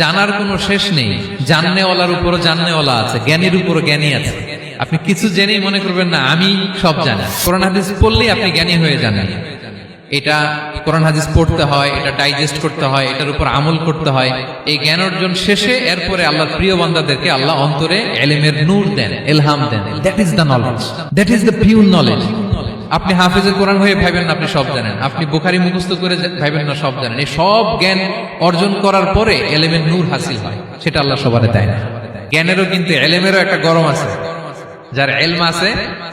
জানার কোনো শেষ নেই। জাননেওয়ালার উপরও জাননেওয়ালা আছে, জ্ঞানীর উপরও জ্ঞানী আছে। আপনি কিছু জেনেই মনে করবেন না, আমি সব জানি। কোরআন হাদিস পড়লেই আপনি জ্ঞানী হয়ে জানেন এটা কোরআন হাদিস পড়তে হয়, এটা ডাইজেস্ট করতে হয়, এটার উপর আমল করতে হয়। এই জ্ঞান অর্জন শেষে এরপরে আল্লাহর প্রিয় বান্দাদেরকে আল্লাহ অন্তরে এলেমের নূর দেন, এলহাম দেন। That is the knowledge that is the pure knowledge আপনি হাফেজের কোরআন হয়ে ভাইবেন না, আপনি সব জানেন। আপনি বুখারি মুখস্থ করে ভাইবেন না, সব জানেন। এই সব জ্ঞান অর্জন করার পরে এলেমের নূর হাসিল হয়। সেটা আল্লাহ সবারে দেয় না। জ্ঞানেরও কিন্তু এলেমেরও একটা গরম আছে। যার এলম আছে,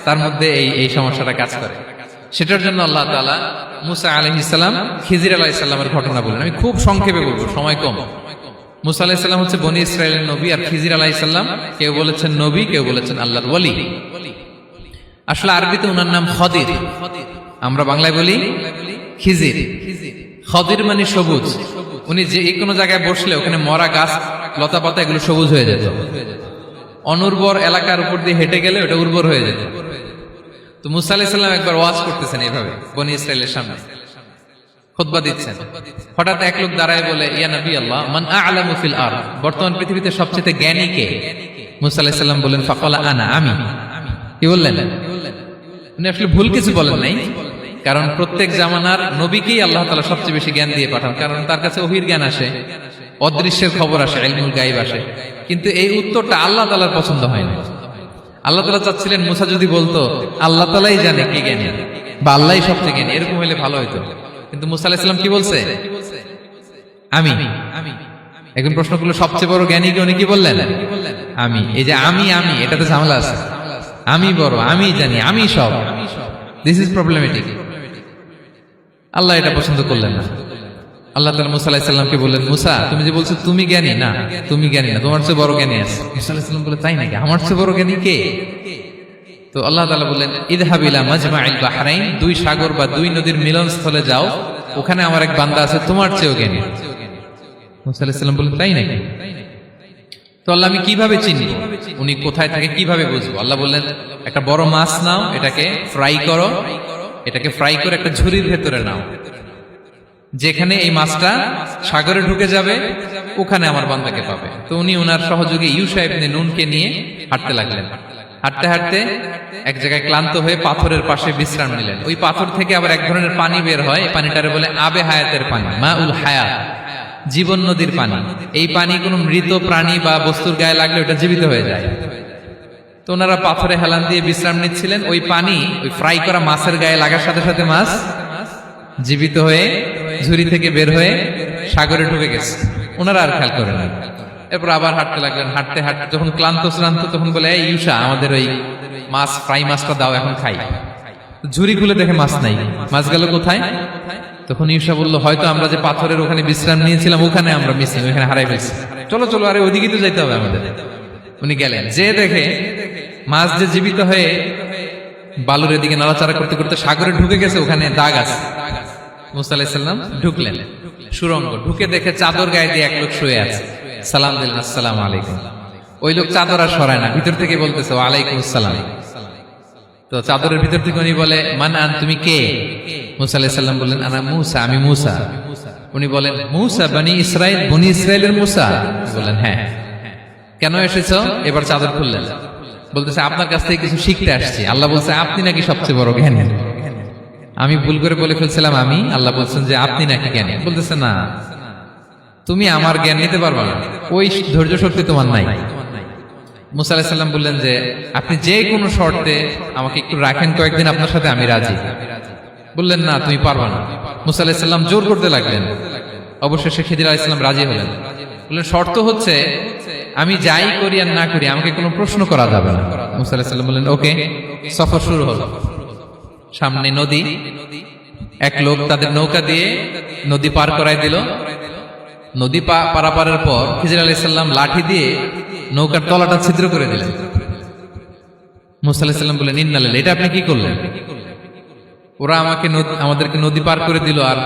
তার মধ্যে এই এই সমস্যাটা কাজ করে। সেটার জন্য আল্লাহ তালা মুসা আলাইহিস সালাম খিজির আলাইহিস সালামের ঘটনা বলেন আমি খুব সংক্ষেপে বলব, সময় কম। মুসা আলাইহিস সালাম হচ্ছে বনি ইসরায়েলের নবী আর খিজির আলাইহিস সালাম কেউ বলেছেন নবী, কেউ বলেছেন আল্লাহর ওয়ালি। আসলে আরবিতে ওনার নাম খদির। আমরা বাংলায় বলি খিজির। খদির মানে সবুজ। উনি যে কোনো জায়গায় বসলে ওখানে মরা গাছ, লতা পাতা এগুলো সবুজ হয়ে যেত। অনুর্বর এলাকার উপর দিয়ে হেঁটে গেলে ওটা উর্বর হয়ে যেত। তো মুসা আলাইসাল্লাম একবার ওয়াজ করতেছেন এইভাবে, বনি ইসরায়েলের সামনে। খুতবা দিচ্ছেন। হঠাৎ এক লোক দাঁড়ায় বলে, ইয়া নবী আল্লাহ, মান আ'লামু ফিল আর বর্তমান পৃথিবীতে সবচেয়ে জ্ঞানী কে? মুসা আলাইহিস সালাম বলেন, ফাকালা আনা, আমি। কি বললেন? উনি আসলে ভুল কিছু বলেন নাই, কারণ প্রত্যেক জামানার নবীকেই আল্লাহ তালা সবচেয়ে বেশি জ্ঞান দিয়ে পাঠান, কারণ তার কাছে ওহির জ্ঞান আসে, অদৃশ্যের খবর আসে, ইলমুল গাইব আসে। কিন্তু এই উত্তরটা আল্লাহ তালার পছন্দ হয় না আল্লাহ তালা চাচ্ছিলেন মুসা যদি বলতো, আল্লাহ তাআলাই জানে কি জ্ঞানী বা আল্লাহই সবচেয়ে জ্ঞানী, এরকম হলে ভালো হইতো। কিন্তু মুসা আলাইহিস সালাম কি বলছে? আমি। একজন প্রশ্ন করল, সবচেয়ে বড় জ্ঞানী কে, উনি কি বললেন? আমি। এই যে আমি আমি, এটাতে ঝামেলা আছে। আমি বড়, আমি জানি, আমি সব। দিস ইজ প্রবলেমেটিক আল্লাহ এটা পছন্দ করলেন না। আল্লাহ তালা মুসা আলাহিসাল্লামকে বললেন, মুসা, তুমি যে বলছো তুমি জ্ঞানী, না, তুমি জ্ঞানী না, তোমার চেয়ে বড় জ্ঞানী আছে। মুসা আলাহিসাল্লাম বলে তাই নাকি? আমার চেয়ে বড় জ্ঞানী কে? তো আল্লাহ তালা বললেন ইদহাবিলা মাজমাইল বাহরাইন, দুই সাগর বা দুই নদীর মিলনস্থলে যাও, ওখানে আমার এক বান্দা আছে তোমার চেয়েও জ্ঞানী। মুসা আলাহিসাল্লাম বললেন, তাই নাকি? তো আল্লাহ আমি কীভাবে চিনব? উনি কোথায় থাকে কীভাবে বুঝব? আল্লাহ বললেন, একটা বড় মাছ নাও, এটাকে ফ্রাই করো। এটাকে ফ্রাই করে একটা ঝুড়ির ভেতরে নাও। যেখানে এই মাছটা সাগরে ঢুকে যাবে, ওখানে আমার বান্দাকে পাবে। তো উনি ওনার সহযোগী ইউসা ইবনে নুনকে নিয়ে হাঁটতে লাগলেন। হাঁটতে হাঁটতে এক জায়গায় ক্লান্ত হয়ে পাথরের পাশে বিশ্রাম নিলেন। ওই পাথর থেকে আবার এক ধরনের পানি বের হয়। পানিটারে বলে আবে হায়াতের পানি, মা উল হায়াত। জীবন নদীর পানি। এই পানি কোনো মৃত প্রাণী বা বস্তুর গায়ে লাগলে ওটা জীবিত হয়ে যায়। তো ওনারা পাথরে হেলান দিয়ে বিশ্রাম নিচ্ছিলেন। ওই পানি, ওই ফ্রাই করা মাছের গায়ে লাগার সাথে সাথে মাছ জীবিত হয়ে, ঝুড়ি থেকে বের হয়ে সাগরে ঢুকে গেছে। ওনারা আর খেয়াল করেন এরপর আবার হাঁটতে লাগলেন। হাঁটতে হাঁটতে যখন ক্লান্ত, শ্রান্ত, তখন বলে, এই ইউসা আমাদের ওই মাছ, ফ্রাই মাছটা দাও, এখন খাই। ঝুড়ি খুলে দেখে মাছ নাই। মাছ গেল কোথায়? তখন ইউসা বলল, হয়তো আমরা যে পাথরের ওখানে বিশ্রাম নিয়েছিলাম, ওখানে আমরা মিসিং ওখানে হারাই ফেলছি। চলো চলো, আরে ওইদিকে তো যাইতে হবে আমাদের। উনি গেলেন। যে দেখে মাছ যে জীবিত হয়ে বালুর এদিকে নাড়াচাড়া করতে করতে সাগরে ঢুকে গেছে, ওখানে দাগ আছে। মুসা আলাইসাল্লাম ঢুকলেন। সুরঙ্গ, ঢুকে দেখে চাদর গায়ে দিয়ে এক লোক শুয়ে আছে। সালাম দিলেন আলাইকুম। ওই লোক চাদর আর সরায় না, ভিতর থেকে বলতেছে, ওয়ালাইকুম আসসালাম। তো চাদরের ভিতর থেকে উনি বলে, মান আন, তুমি কে? মুসা আলাইসাল্লাম বললেন, আনা মুসা, আমি মুসা। উনি বলেন, মুসা, বনি ইসরায়েল বনি ইসরায়েলের মুসা? বললেন হ্যাঁ। কেন এসেছ? এবার চাদর খুললেন। বলতেছে, আপনার কাছ থেকে কিছু শিখতে আসছি। আল্লাহ বলছে, আপনি নাকি সবচেয়ে বড় জ্ঞানী আমি ভুল করে বলে ফেলছিলাম, আমি? আল্লাহ বলছেন যে, আপনি নাকি জ্ঞানী? বলতেছে, না। তুমি আমার জ্ঞান নিতে পারবে না। ওই ধৈর্য শক্তি তোমার নাই। মুসা আলাহিসাল্লাম বললেন যে, আপনি যে কোনো শর্তে আমাকে একটু রাখেন, কয়েকদিন আপনার সাথে আমি রাজি। বললেন, না, তুমি পারবা না। মুসা আলাহিসাল্লাম জোর করতে লাগলেন। অবশেষে খেদির আলাইসাল্লাম রাজি হলেন। বললেন, শর্ত হচ্ছে, আমি যাই করি আর না করি, আমাকে কোনো প্রশ্ন করা যাবে না। মুসা আলাহিসাল্লাম বললেন, ওকে, সফর শুরু হলো। সামনে নদী, এক লোক তাদের নৌকা দিয়ে নদী পার করাই দিল। নদী পারাপারের পর খিজির আলাইসাল্লাম লাঠি দিয়ে নৌকার তলাটা ছিদ্র করে দিলেন। মুসা আলাইসাল্লাম বললেন ইন্নালেন এটা আপনি কি করলেন? ওরা আমাকে আমাদেরকে নদী পার করে দিল আর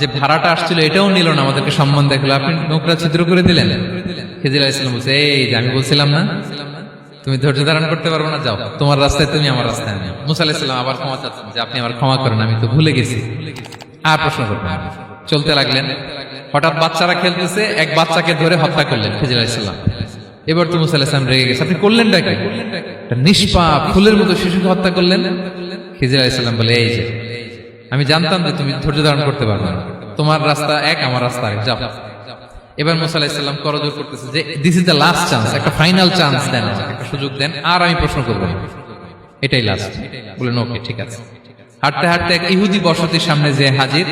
যে ভাড়াটা আসছিল এটাও নিল না, আমাদেরকে সম্মান দেখল। আপনি নৌকা ছিদ্র করে দিলেন? খিজির আলাইসাল্লাম বলছে, এই যে আমি বলছিলাম না, তুমি ধৈর্য ধারণ করতে পারব না, যাও। তোমার রাস্তায় তুমি, আমার রাস্তায় আমি মুসা আলাইসাল্লাম আবার ক্ষমা চাচ্ছেন যে, আপনি আমার ক্ষমা করেন, আমি তো ভুলে গেছি। আর প্রশ্ন করবেন চলতে লাগলেন। হঠাৎ বাচ্চারা খেলতেছে, এক বাচ্চাকে ধরে হত্যা করলেন আলাইসাল্লাম এবার তো মুসা আলাইসলাম রেগে গেছে। আপনি করলেন ডাকে নিষ্পাপ ফুলের মতো শিশুকে হত্যা করলেন? খিজির আলাইসাল্লাম বলে, এই যে, আমি জানতাম যে তুমি ধৈর্য ধারণ করতে পারবে না। তোমার রাস্তা এক, আমার রাস্তা এক যাও। এবার মুসা আলাইসাল্লাম করজোর করতেছে যে this is the last chance একটা ফাইনাল চান্স দেন, একটা সুযোগ দেন, আর আমি প্রশ্ন করব। এটাই লাস্ট বলেন ওকে ঠিক আছে। হাঁটতে হাঁটতে এক ইহুদি বসতির সামনে যে হাজির।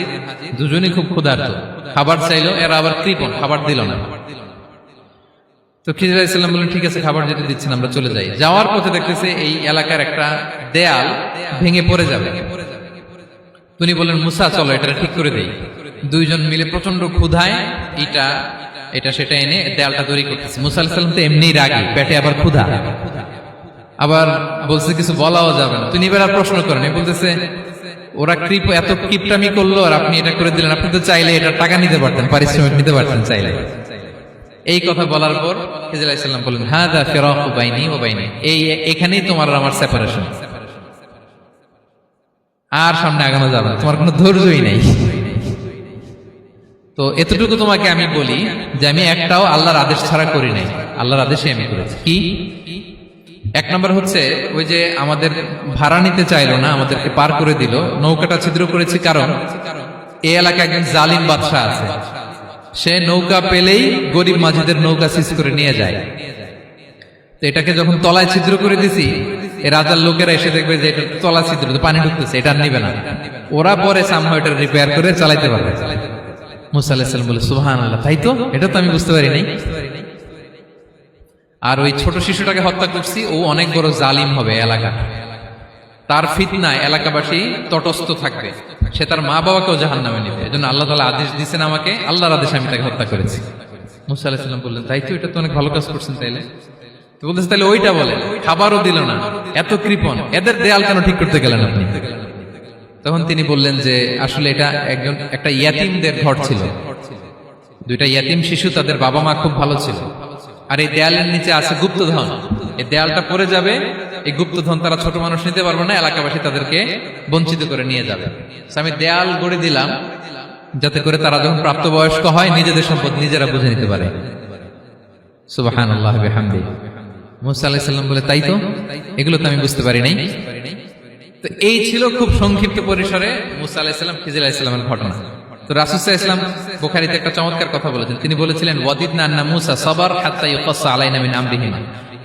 দুজনই খুব ক্ষুধার্ত। খাবার চাইলো, এরা আবার কৃপণ, খাবার দিল না। তো খিজির আলাইসাল্লাম বললেন, ঠিক আছে, খাবার যেটা দিচ্ছেন, আমরা চলে যাই। যাওয়ার পথে দেখতেছে এই এলাকার একটা দেয়াল ভেঙে পড়ে যাবে। তিনি বললেন, মুসা, চলো এটা ঠিক করে দেই। দুইজন মিলে প্রচণ্ড ক্ষুধায় এটা এটা, সেটা এনে দেয়ালটা তৈরি করতেছে। মুসা আলাইসাল্লাম তো এমনি রাগি, পেটে আবার ক্ষুধা। আবার বলছে, কিছু বলাও যাবে না। তিনি এবার প্রশ্ন করেন বলতেছে, ওরা কৃপ, এত কিপটামি করল আর আপনি এটা করে দিলেন। আপনি তো চাইলে এটা টাকা নিতে পারতেন, পারিশ্রমিক নিতে পারতেন চাইলে। এই কথা বলার পর হিজর আলাইসাল্লাম বললেন হ্যাঁ দা ফেরক বাইনি ও বাইনি। এই এখানেই তোমার আর আমার সেপারেশন আর সামনে আগানো যাবে না, তোমার কোনো ধৈর্যই নেই। তো এতটুকু তোমাকে আমি বলি যে আমি একটাও আল্লাহর আদেশ ছাড়া করি নাই। আল্লাহর আদেশে আমি করেছি। কি? এক নম্বর হচ্ছে ওই যে আমাদের ভাড়া নিতে চাইলো না, আমাদেরকে পার করে দিল, নৌকাটা ছিদ্র করেছি কারণ এই এলাকায় একজন জালিম বাদশাহ আছে। সে নৌকা পেলেই গরিব মাঝিদের নৌকা সিজ করে নিয়ে যায়। তো এটাকে যখন তলায় ছিদ্র করে দিছি রাজার লোকেরা এসে দেখবে যে এটা তলা ছিদ্র পানি ঢুকতেছে, এটা নিবে না। ওরা পরে সামহ রিপেয়ার করে চালাইতে পারবে। বলে সুহান আল্লাহ তাই তো? এটা তো আমি বুঝতে পারি নাই আর ওই ছোট শিশুটাকে হত্যা করছি, ও অনেক বড় জালিম হবে এলাকা। তার ফিতনায় এলাকাবাসী তটস্থ থাকবে। সে তার মা বাবাকেও জাহান নামে নিবে। এই জন্য আল্লাহ তালা আদেশ দিচ্ছেন আমাকে, আল্লাহর আদেশে আমি তাকে হত্যা করেছি। মুসা আলাহিসাল্লাম বললেন, তাই তো এটা তো অনেক ভালো কাজ করছেন তাইলে? তো বলতেছে তাহলে ওইটা বলে খাবারও দিল না, এত কৃপণ, এদের দেয়াল কেন ঠিক করতে গেলেন আপনি? তখন তিনি বললেন যে, আসলে এটা একজন, একটা ইয়াতিমদের ঘর ছিল। দুইটা ইয়াতিম শিশু তাদের বাবা মা খুব ভালো ছিল। আর এই দেয়ালের নিচে আছে গুপ্তধন। এই দেয়ালটা পড়ে যাবে, এই গুপ্তধন তারা ছোট মানুষ নিতে পারবে না, এলাকাবাসী তাদেরকে বঞ্চিত করে নিয়ে যাবে। আমি দেয়াল গড়ে দিলাম, যাতে করে তারা যখন প্রাপ্তবয়স্ক হয়, নিজেদের সম্পদ নিজেরা বুঝে নিতে পারে। সুবাহান আল্লাহ হামদি মুসা আলাহিসাল্লাম বলে, তাই তো? এগুলো তো আমি বুঝতে পারি নাই। তো এই ছিল খুব সংক্ষিপ্ত পরিসরে মুসা খিজির আলাহিসাল্লামের ঘটনা। তো রাসুসাহ ইসলাম বুখারিতে একটা চমৎকার কথা বলেছেন। তিনি বলেছিলেন ওয়াদিদ না মুসা সবার হাত্তা ইউকাসা আলাইনা মিন আমরিহিমা।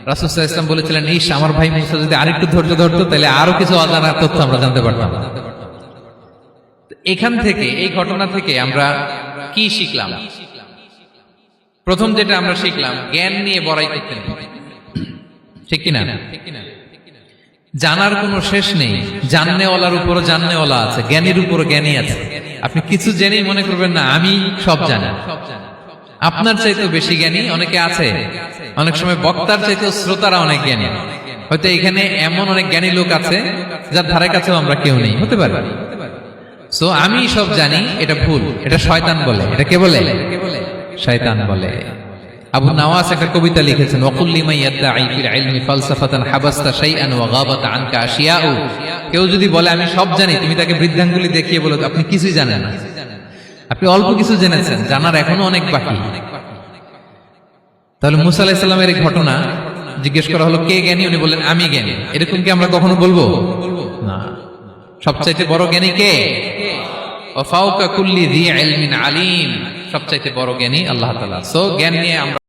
রাসুসাহ বলেছিলেন ইস আমার ভাই মুসা, যদি আরেকটু ধৈর্য ধরতো, তাহলে আরও কিছু অজানা তথ্য আমরা জানতে পারতাম। এখান থেকে, এই ঘটনা থেকে আমরা কি শিখলাম? প্রথম যেটা আমরা শিখলাম, জ্ঞান নিয়ে বড়াই করতে ঠিক কিনা? জানার কোনো শেষ নেই। জাননেওয়ালার উপরও জাননেওয়ালা আছে, জ্ঞানীর উপরও জ্ঞানী আছে। আপনি কিছু জেনেই মনে করবেন, না, আমি সব জানি সব জানি। আপনার চাইতেও বেশি জ্ঞানী অনেকে আছে। অনেক সময় বক্তার চাইতেও শ্রোতারা অনেক জ্ঞানী। হয়তো এখানে এমন অনেক জ্ঞানী লোক আছে, যার ধারে কাছেও আমরা কেউ নেই। হতে পারে। সো আমি সব জানি, এটা ভুল। এটা শয়তান বলে। এটা কে বলে? শয়তান বলে। আবু নওয়াজ একটা কবিতা লিখেছেন কেউ যদি বলে, আমি সব জানি, তুমি তাকে বৃদ্ধাঙ্গুলি দেখিয়ে বলো, আপনি কিছুই জানেন না। আপনি অল্প কিছু জেনেছেন, জানার এখনও অনেক বাকি। তাহলে মুসা আলাইহিস এই ঘটনা জিজ্ঞেস করা হলো, কে জ্ঞানী? উনি বললেন, আমি জ্ঞানী। এরকম কি আমরা কখনো বলব? না। সবচাইতে বড় জ্ঞানী কে? আলিম। সবচাইতে বড় জ্ঞানী আল্লাহ তালা সো জ্ঞান নিয়ে আমরা